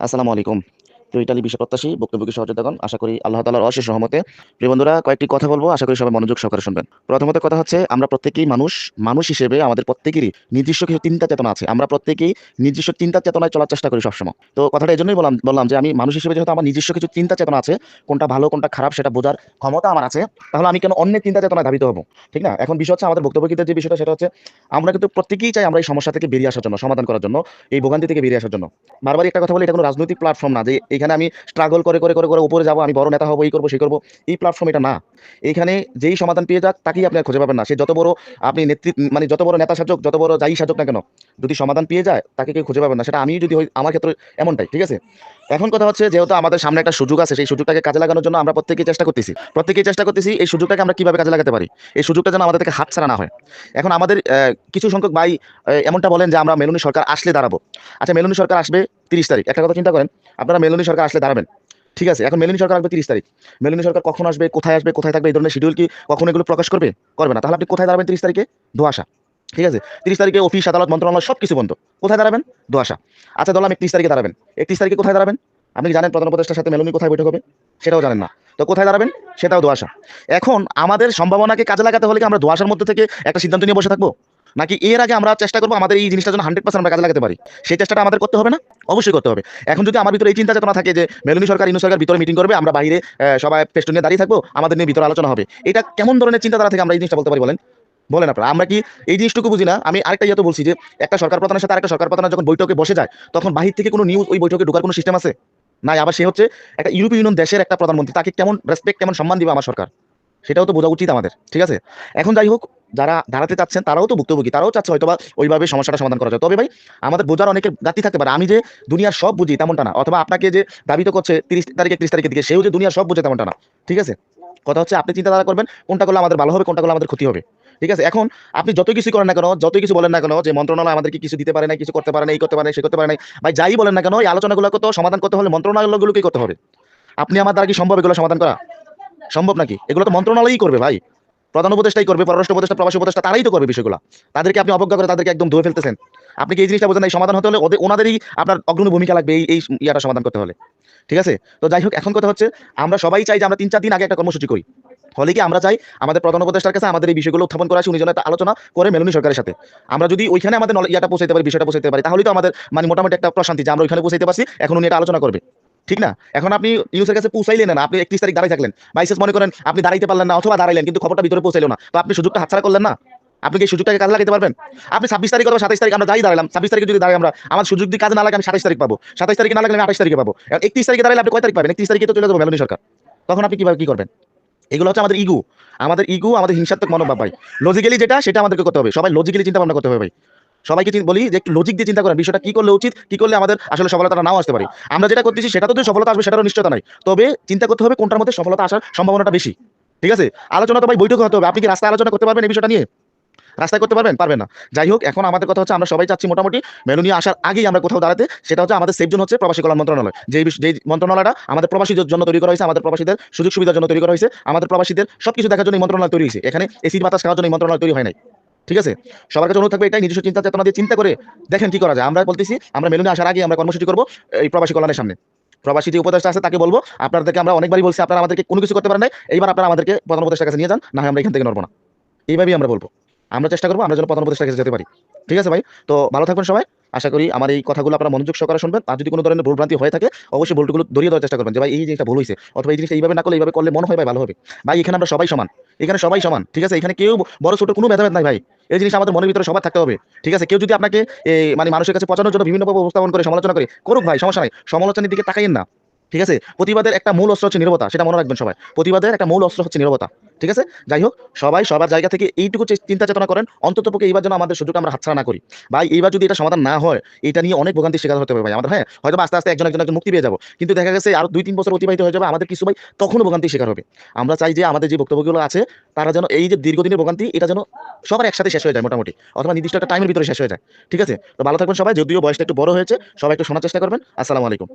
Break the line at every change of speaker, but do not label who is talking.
আসসালামু আলাইকুম। প্রিয় ইটালি বিশ্ব প্রত্যাশী বক্তব্যকে সহযোগিতাগণ আশা করি আল্লাহ তালার অশেষ সহমতে প্রিয় বন্ধুরা, কয়েকটি কথা বলব। আশা করি সবাই মনোযোগ সহকারে শুনবেন। প্রথমত কথা হচ্ছে, আমরা প্রত্যেকেই মানুষ মানুষ হিসেবে আমাদের প্রত্যেকেরই নিজস্ব কিছু চিন্তা চেতনা আছে। আমরা প্রত্যেকেই নিজস্ব চিন্তা চেতনায় চলার চেষ্টা করি সবসময়। তো কথাটা এই জন্যই বললাম বললাম যে আমি মানুষ হিসেবে যেহেতু আমার নিজস্ব কিছু চিন্তা চেতনা আছে, কোনটা ভালো, কোনটা খারাপ সেটা বোঝার ক্ষমতা আমার আছে, তাহলে আমি কেন অন্যের চিন্তা চেতনায় ধাবিত হব? ঠিক না? এখন বিষয় হচ্ছে আমাদের বক্তব্যগীতের যে বিষয়টা, সেটা হচ্ছে, আমরা কিন্তু প্রত্যেকেই চাই আমরা এই সমস্যা থেকে বেরিয়ে আসার জন্য, সমাধান করার জন্য, এই ভোগান্তি থেকে বেরিয়ে আসার জন্য। বারবার একটা কথা বলি, এটা কোনো রাজনৈতিক প্ল্যাটফর্ম না, যে এখানে আমি স্ট্রাগল করে করে করে করে উপরে যাব, আমি বড় নেতা হব এই করব সেই করব, এই প্ল্যাটফর্ম এটা না। এখানে যেই সমাধান পেয়ে যাক, তাকেই আপনি খুঁজে পাবেন না। সে যত বড় আপনি নেতৃত্ব মানে যত বড় নেতা সাজক যত বড় যাই সাজক না কেন, যদি সমাধান পেয়ে যায়, তাকে কেউ খুঁজে পাবেন না। সেটা আমি যদি হই, আমার ক্ষেত্রে এমনটাই, ঠিক আছে? এখন কথা হচ্ছে, যেহেতু আমাদের সামনে একটা সুযোগ আছে, সেই সুযোগটাকে কাজে লাগানোর জন্য আমরা প্রত্যেকেই চেষ্টা করতেছি। প্রত্যেকেই চেষ্টা করতেছি, এই সুযোগটাকে আমরা কীভাবে কাজে লাগাতে পারি? এই সুযোগটা যেন আমাদের থেকে হাত ছাড়া না হয়। এখন আমাদের কিছু সংখ্যক ভাই এমনটা বলেন যে আমরা মেলুনি সরকার আসলে দাঁড়াবো। আচ্ছা মেলুনি সরকার আসবে তিরিশ তারিখ। একটা কথা চিন্তা করেন আপনারা মেলুনি সরকার আসলে দাঁড়াবেন। ঠিক আছে, এখন মেলুনি সরকার আসবে তিরিশ তারিখ। মেলুনি সরকার কখন আসবে, কোথায় আসবে, কোথায় থাকবে, এই ধরনের শিডিউল কি কখন এগুলো প্রকাশ করবে? করবে না। তাহলে আপনি কোথায় দাঁড়াবেন তিরিশ তারিখে? ধোয়াশা ঠিক আছে? তিরিশ তারিখে অফিস আদালত, মন্ত্রণালয় সব কিছু বন্ধ। কোথায় দাঁড়াবেন? ধোয়াশা আচ্ছা ধরলাম একত্রিশ তারিখে দাঁড়াবেন। একত্রিশ তারিখে কোথায় দাঁড়াবেন? আপনি জানেন প্রধান উপদেষ্টার সাথে মেলুনি কোথায় বৈঠক হবে? সেটাও জানেন না। তো কোথায় দাঁড়াবেন? সেটাও দোয়াশা এখন আমাদের সম্ভাবনাকে কাজে লাগাতে হলে কি আমরা দোয়াশার মধ্যে থেকে একটা সিদ্ধান্ত নিয়ে বসে থাকব? নাকি এর আগে আমরা চেষ্টা করব আমাদের এই জিনিসটা যেন হান্ড্রেড পার্সেন্ট আমরা কাজে লাগাতে পারি? সেই চেষ্টাটা আমাদের করতে হবে না? অবশ্যই করতে হবে। এখন যদি আমার ভিতরে এই চিন্তা চেতনা থাকে যে, মেলুনি সরকার, ইনু সরকার ভিতরে মিটিং করবে, আমরা বাইরে সবাই পেস্টুন নিয়ে দাঁড়িয়ে থাকব, আমাদের নিয়ে ভিতরে আলোচনা হবে। এটা কেমন ধরনের চিন্তাধারা থেকে আমরা এই জিনিসটা বলতে পারি বলেন? বলেন আপনারা। আমরা কি এই জিনিসটুকু বুঝি না? আমি আরেকটা ইয়ে তো বলছি যে, একটা সরকার প্রধানের সাথে আরেকটা সরকার প্রধান যখন বৈঠকে বসে যায়, তখন বাহির থেকে কোনো নিউজ ওই বৈঠকে ঢোকার কোনো সিস্টেম আছে? নাই। আবার সে হচ্ছে একটা ইউরোপীয় ইউনিয়ন দেশের একটা প্রধানমন্ত্রী। তাকে কেমন রেসপেক্ট কেমন সম্মান দিবে আমার সরকার? সেটাও তো বোঝা উচিত আমাদের। ঠিক আছে? এখন যাই হোক যারা দাঁড়াতে চাচ্ছেন, তারাও তো ভুক্তভোগী, তারাও চাচ্ছে হয়তো বা ওইভাবে সমস্যাটা সমাধান করা যায়। তবে ভাই, আমাদের বোঝার অনেকের গাতি থাকতে পারে। আমি যে দুনিয়ার সব বুঝি তেমনটা না। অথবা আপনাকে যে দাবিত করছে তিরিশ তারিখে, একত্রিশ তারিখের দিকে, সেও যে দুনিয়ার সব বুঝে তেমনটা না। ঠিক আছে? কথা হচ্ছে, আপনি চিন্তাধারা করবেন, কোনটা করলে আমাদের ভালো হবে, কোনটা করলে আমাদের ক্ষতি হবে। ঠিক আছে? এখন আপনি যত কিছু করেন না কেন যত কিছু বলেন না কেন, যে মন্ত্রণালয় আমাদেরকে কিছু দিতে পারে না কিছু করতে পারে না এই করতে পারে সে করতে পারে না ভাই, যাই বলেন না কেন, এই আলোচনাগুলো তো সমাধান করতে হলে মন্ত্রণালয়গুলোকেই করতে হবে। আপনি আমার দ্বারা কি সম্ভব এগুলো সমাধান করা? সম্ভব নাকি? এগুলো তো মন্ত্রণালয়ই করবে ভাই। প্রধান উপদেষ্টাই করবে, পররাষ্ট্র উপদেষ্টা, প্রবাসী উপদেষ্টা, তারাই তো করবে বিষয়গুলো। তাদেরকে আপনি অবজ্ঞা করে তাদেরকে একদম ধুয়ে ফেলতেছেন। আপনি এই জিনিসটা বোঝেন এই সমাধান হতে হলে ওদের ওনাদেরই আপনার অগ্রণী ভূমিকা লাগবে এই এই ইয়াটা সমাধান করতে হলে। ঠিক আছে? তো যাই হোক, এখন কথা হচ্ছে, আমরা সবাই চাই যে আমরা তিন চার দিন আগে একটা কর্মসূচি করি। ফলে কি আমরা চাই আমাদের প্রধান উপদেষ্টার কাছে আমাদের এই বিষয়গুলো উত্থাপন করা উনি যেন একটা আলোচনা করে মেলুনি সরকারের সাথে। আমরা যদি ওইখানে আমাদের ইয়াটা পৌঁছাতে পারি, বিষয়টা পৌঁছাতে পারি, তাহলে তো আমাদের মানে মোটামুটি একটা প্রশান্তি যে আমরা ওইখানে পৌঁছাতে পারছি, এখন উনি এটা আলোচনা করবে। ঠিক না? এখন আপনি ইউসের কাছে পৌঁছাইলেন না, আপনি একত্রিশ তারিখ দাঁড়িয়ে থাকলেন। বাইসেস মনে করেন আপনি দাঁড়াইতে পারলেন না অথবা দাঁড়াইলেন, কিন্তু খবরটা ভিতরে পৌঁছাইলো না। তো আপনি সুযোগটা হাতছাড়া করলেন না? আপনি এই সুযোগটাকে কাজে লাগাতে পারবেন? আপনি ছাব্বিশ তারিখ অথবা সাতাইশ তারিখ আমরা যাই দাঁড়ালাম ছাব্বিশ তারিখে যদি দাঁড়াই আমরা, আমার সুযোগ দিয়ে কাজে না লাগে আমি সাতাইশ তারিখ পাবো। সাতাইশ তারিখে না লাগলে আমি আঠাশ তারিখে পাবো। একত্রিশ তারিখে দাঁড়ালে আপনি কয় তারিখ পাবেন? একত্রিশ তারিখে তো চলে যাব মেলনী সরকার। তখন আপনি কীভাবে কি করবেন? এগুলো হচ্ছে আমাদের ইগু আমাদের ইগু আমাদের হিংসাত্মক মনোভাব ভাই। লজিক্যালি যেটা, সেটা আমাদেরকে করতে হবে। সবাই লজিক্যালি চিন্তা ভাবনা করতে হবে ভাই। সবাইকে বলি যে একটু লজিক দিয়ে চিন্তা করেন, বিষয়টা কি করলে উচিত, কি করলে আমাদের আসলে সফলতা নাও আসতে পারে। আমরা যেটা করতেছি সেটা তো সফলতা আসবে সেটারও নিশ্চয়তা নাই। তবে চিন্তা করতে হবে কোনটার মধ্যে সফলতা আসার সম্ভাবনাটা বেশি। ঠিক আছে? আলোচনা তো ভাই বৈঠক হতে হবে। আপনি কি রাস্তায় আলোচনা করতে পারবেন এই বিষয়টা নিয়ে? রাস্তায় করতে পারবেন? পারবেন না। যাই হোক, এখন আমাদের কথা হচ্ছে আমরা সবাই চাচ্ছি মোটামুটি মেনু নিয়ে আসার আগেই আমরা কোথাও দাঁড়াতে, সেটা হচ্ছে আমাদের সেফ হচ্ছে প্রবাসী কল্যাণ মন্ত্রণালয়। যে যে মন্ত্রণালয়টা আমাদের প্রবাসীদের জন্য তৈরি করা হয়েছে, আমাদের প্রবাসীদের সুযোগ সুবিধার জন্য তৈরি করা হয়েছে, আমাদের প্রবাসীদের সবকিছু দেখার জন্য মন্ত্রণালয় তৈরি হয়েছে। এখানে এসির বাতাস খাওয়ার জন্য মন্ত্রণালয় তৈরি হয় নাই। ঠিক আছে? সবার কাছে অনুরোধ থাকবে, এটাই নিজস্ব চিন্তা চেতনা দিয়ে চিন্তা করে দেখেন কি করা যায়। আমরা বলতেছি, আমরা মেলুনে আসার আগে আমরা কর্মসূচি করব, এই প্রবাসী কল্যাণের সামনে। প্রবাসী যে উপদেষ্টা আছে, তাকে বলব, আপনাদেরকে আমরা অনেকবারই বলছি, আপনারা আমাদেরকে কোনো কিছু করতে পারেন নাই, এইবার আপনারা আমাদেরকে প্রধান উপদেষ্টার কাছে নিয়ে যান, না আমরা এখান থেকে নড়বো না। এইভাবেই আমরা বলব। আমরা চেষ্টা করব, আমরা যেন প্রধান উপদেষ্টার কাছে যেতে পারি। ঠিক আছে ভাই? তো ভালো থাকবেন সবাই। আশা করি আমার এই কথাগুলো আপনারা মনোযোগ সহকারে শুনবেন। আর যদি কোনো ধরনের ভুলভ্রান্তি হয়ে থাকে, অবশ্যই ভুলগুলো ধরিয়ে দেওয়ার চেষ্টা করবেন যে, ভাই, এই জিনিসটা ভুল হয়েছে অথবা এই জিনিসটা এইভাবে না করলে, এইভাবে করলে মনে হয় ভাই ভালো হবে। ভাই, এখানে আমরা সবাই সমান। এখানে সবাই সমান, ঠিক আছে? এখানে কেউ বড় ছোট কোনো ভেদাভেদ নাই ভাই। এই জিনিস আমাদের মনের ভিতরে সবার থাকতে হবে, ঠিক আছে? কেউ যদি আপনাকে মানে মানুষের কাছে পচানোর জন্য বিভিন্নভাবে উপস্থাপন করে সমালোচনা করে, করুক ভাই, সমস্যা নাই। সমালোচনার দিকে তাকাইয়েন না, ঠিক আছে? প্রতিবাদের একটা মূল অস্ত্র হচ্ছে নিরবতা, সেটা মনে রাখবেন সবাই। প্রতিবাদের একটা মূল অস্ত্র হচ্ছে নিরবতা। ঠিক আছে? যাই হোক, সবাই সবার জায়গা থেকে এইটুকু চিন্তা চেতনা করেন অন্তত পক্ষে এইবার যেন আমাদের সুযোগটা আমরা হাতছাড়া না করি। ভাই, এইবার যদি এটা সমাধান না হয়, এটা নিয়ে অনেক ভোগান্তি শিকার হতে হবে ভাই আমাদের হ্যাঁ? হয়তো আস্তে আস্তে একজন একজন একজন মুক্তি পেয়ে যাব। কিন্তু দেখা গেছে আরও দুই তিন বছর অতিবাহিত হয়ে যাবে, আমাদের কিছু ভাই তখনও ভোগান্তি শিকার হবে। আমরা চাই যে আমাদের যে বক্তব্যগুলো আছে, তারা যেন এই যে দীর্ঘদিনের ভোগান্তি, এটা যেন সবার একসাথে শেষ হয়ে যায় মোটামুটি। অথবা নির্দিষ্ট একটা টাইমের ভিতরে শেষ হয়ে যায়। ঠিক আছে? তো ভালো থাকবেন সবাই, যদিও বয়সটা একটু বড় হয়েছে, সবাই একটু শোনার চেষ্টা করবেন। আসসালামু আলাইকুম।